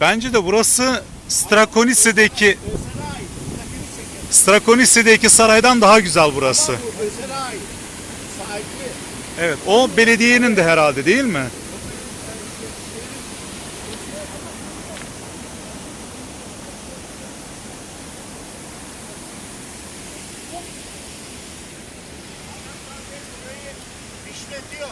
Bence de burası Strakonisi'deki Strakonisi'deki saraydan daha güzel burası. Evet, o belediyenin de herhalde değil mi? İşletiyor.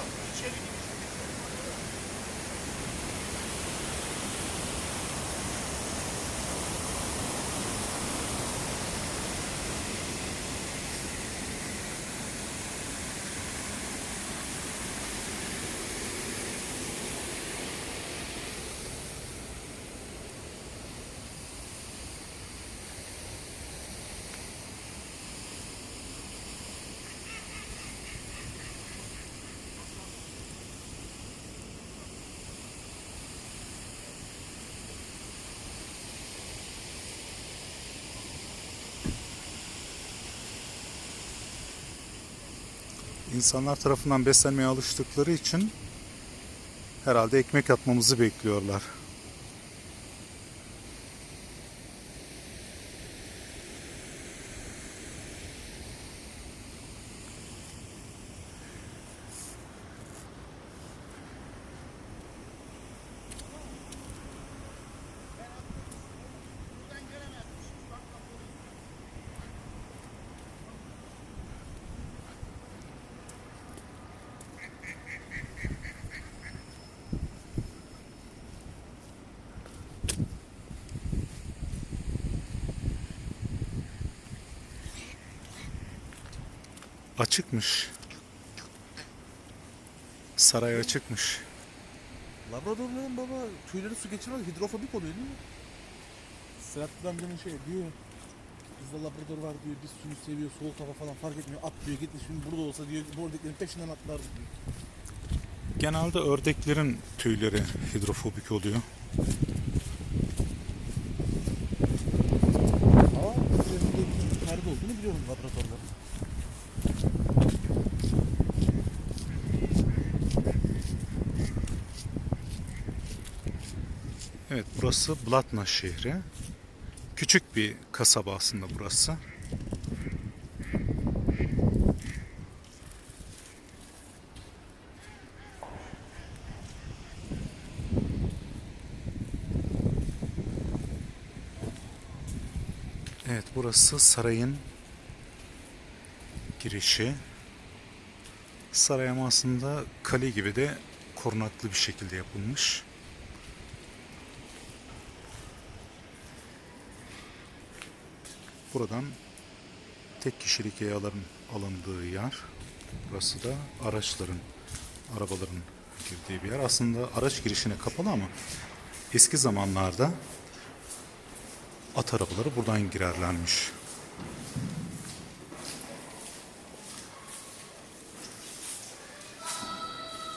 İnsanlar tarafından beslenmeye alıştıkları için herhalde ekmek atmamızı bekliyorlar. Açıkmış. Saray açıkmış. Labradorların baba tüyleri su geçirmez hidrofobik oluyor değil mi? Serhat'tan birinin şey diyor. Bizde labrador var diyor, biz suyu seviyor, soğuk hava falan fark etmiyor. At diyor, git şimdi burada olsa diyor, bu ördeklerin peşinden atlardı diyor. Genelde ördeklerin tüyleri hidrofobik oluyor. Evet burası Blatna şehri. Küçük bir kasaba aslında burası. Evet burası sarayın girişi. Saray aslında kale gibi de korunaklı bir şekilde yapılmış. Buradan tek kişilik yayaların alındığı yer. Burası da araçların, arabaların girdiği bir yer. Aslında araç girişine kapalı ama eski zamanlarda at arabaları buradan girerlermiş.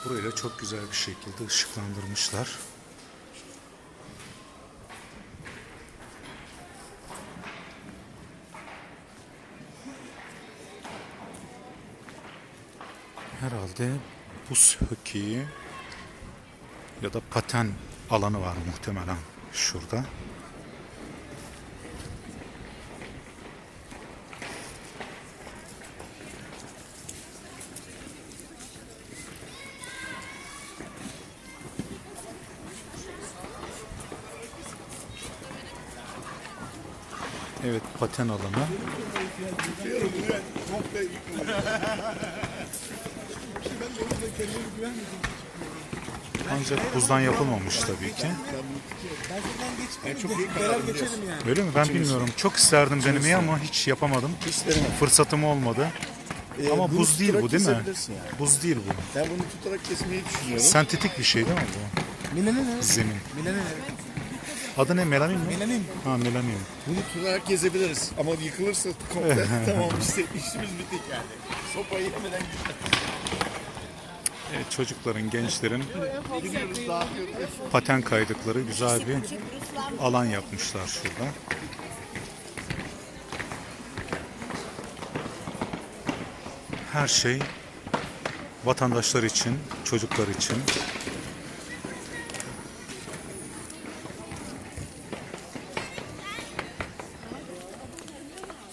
Burayı da çok güzel bir şekilde ışıklandırmışlar. Herhalde buz hokeyi ya da paten alanı var muhtemelen şurada. Evet paten alanı. Ancak buzdan yapılmamış tabii ki. Ben çok iyi karar geçelim yani. Öyle mi? Ben bilmiyorum. Çok isterdim denemeyi ama hiç yapamadım. Fırsatım olmadı. Ama bunu buz değil bu değil mi? kesebilirsin yani. Buz değil bu. Ben bunu tutarak kesmeyi düşünüyorum. Sentetik bir şey değil mi bu? Melanin ne? Zemin. Melanin ne? Adı ne? Melamin mi? Melanin. Ha melamin. Bunu tutarak kesebiliriz. Ama yıkılırsa komple tamam işte işimiz bitik yani. Sopayı yemeden Evet, e, çocukların, gençlerin paten kaydıkları güzel bir alan yapmışlar şurada. Her şey vatandaşlar için, çocuklar için.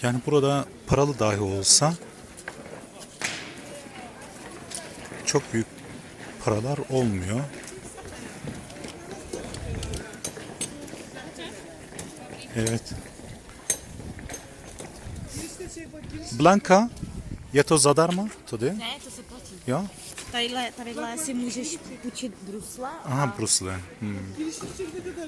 Yani burada paralı dahi olsa çok büyük paralar olmuyor. Evet. Blanka, je to zadarmo tady? Ne, to se platí. Jo? Tadyhle, tadyhle si můžeš půjčit brusle Aha, brusle. Hmm.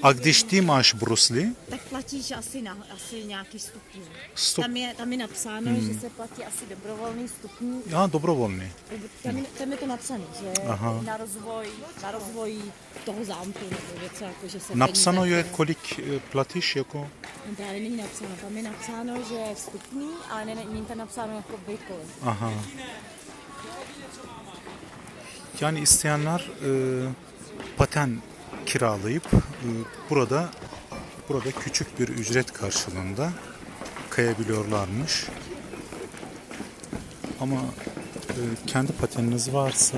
A když ty máš brusly, tak platíš asi, na, asi nějaký stupňů. Stup- Tam, je, tam je napsáno, že se platí asi dobrovolný stupňů. a dobrovolný. Tam, je- tam je to napsané, že Aha. na rozvoj, na rozvoj toho zámku nebo něco jako, že se Napsáno je, kolik eh, platíš jako? No, Tady není napsáno, tam je napsáno, že je vstupný, ale ne- není tam napsáno jako kolik. Aha. Yani isteyenler e, paten kiralayıp e, burada burada küçük bir ücret karşılığında kayabiliyorlarmış. Ama e, kendi pateniniz varsa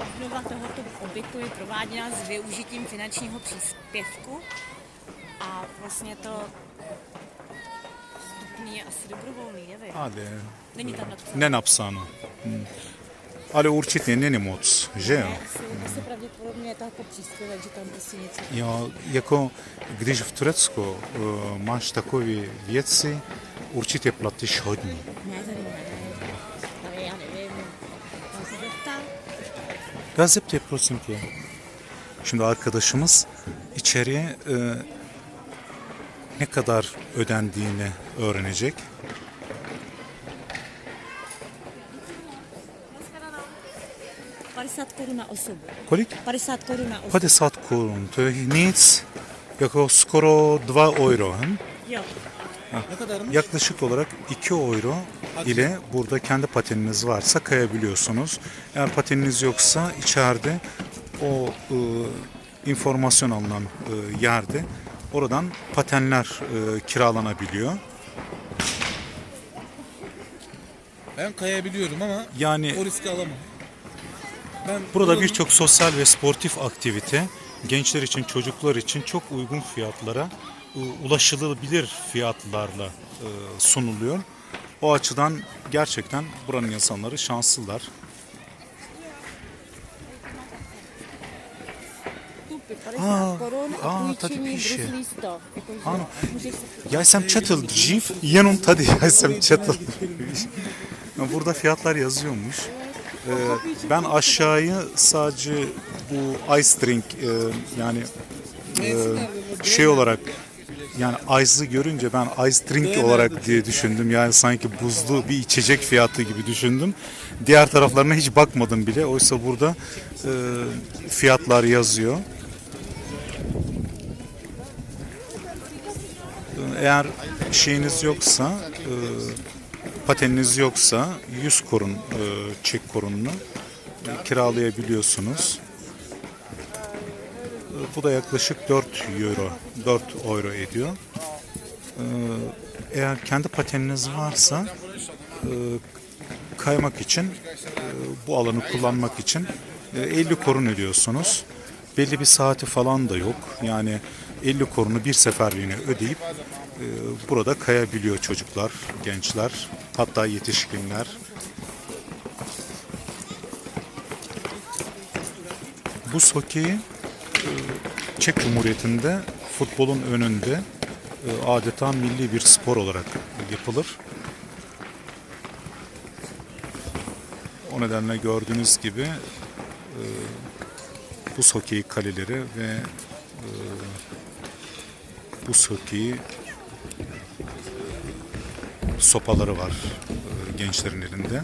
Obnova tohoto obytu je prováděna s využitím finančního příspěvku a vlastně to vstupný je asi dobrovolný, nevím. ale Není tam napsáno. ne napsáno. Hmm. Ale určitě není moc, že jo? Asi, pravděpodobně je to jako příspěvek, že tam prostě něco... Já jako, když v Turecku uh, máš takové věci, určitě platíš hodně. Ne, tady ne. Tady já nevím. Tam se zepte prosím tě. Şimdi arkadaşımız içeriye e, ne kadar ödendiğini öğrenecek. 50 korun na osobu. Kolik? 50 korun na osobu. 50 korun. To je nic. Jako skoro 2 euro. Hı? Jo. Ne kadarmış? Yaklaşık olarak 2 euro ile burada kendi pateniniz varsa kayabiliyorsunuz. Eğer pateniniz yoksa içeride o e, informasyon alınan e, yerde oradan patenler e, kiralanabiliyor. Ben kayabiliyorum ama Yani o riski alamam. Ben burada buranın- birçok sosyal ve sportif aktivite gençler için, çocuklar için çok uygun fiyatlara, e, ulaşılabilir fiyatlarla e, sunuluyor. O açıdan gerçekten buranın insanları şanslılar. Vstupy 50 A, a, tady půjčení píše. bruslí 100. Jakože Ano. Já jsem četl dřív, jenom tady já jsem četl. Burada fiyatlar yazıyormuş. Ee, ben aşağıyı sadece bu ice drink e, yani e, şey olarak yani ice'ı görünce ben ice drink olarak diye düşündüm. Yani sanki buzlu bir içecek fiyatı gibi düşündüm. Diğer taraflarına hiç bakmadım bile. Oysa burada e, fiyatlar yazıyor. Eğer şeyiniz yoksa, e, pateniniz yoksa 100 korun e, çek korununu e, kiralayabiliyorsunuz. E, bu da yaklaşık 4 euro, 4 euro ediyor. E, eğer kendi pateniniz varsa e, kaymak için, e, bu alanı kullanmak için e, 50 korun ödüyorsunuz. Belli bir saati falan da yok. Yani 50 korunu bir seferliğine ödeyip burada kayabiliyor çocuklar, gençler, hatta yetişkinler. Bu hokeyi e, Çek Cumhuriyeti'nde futbolun önünde e, adeta milli bir spor olarak yapılır. O nedenle gördüğünüz gibi e, buz hokeyi kaleleri ve buz hokeyi sopaları var e, gençlerin elinde.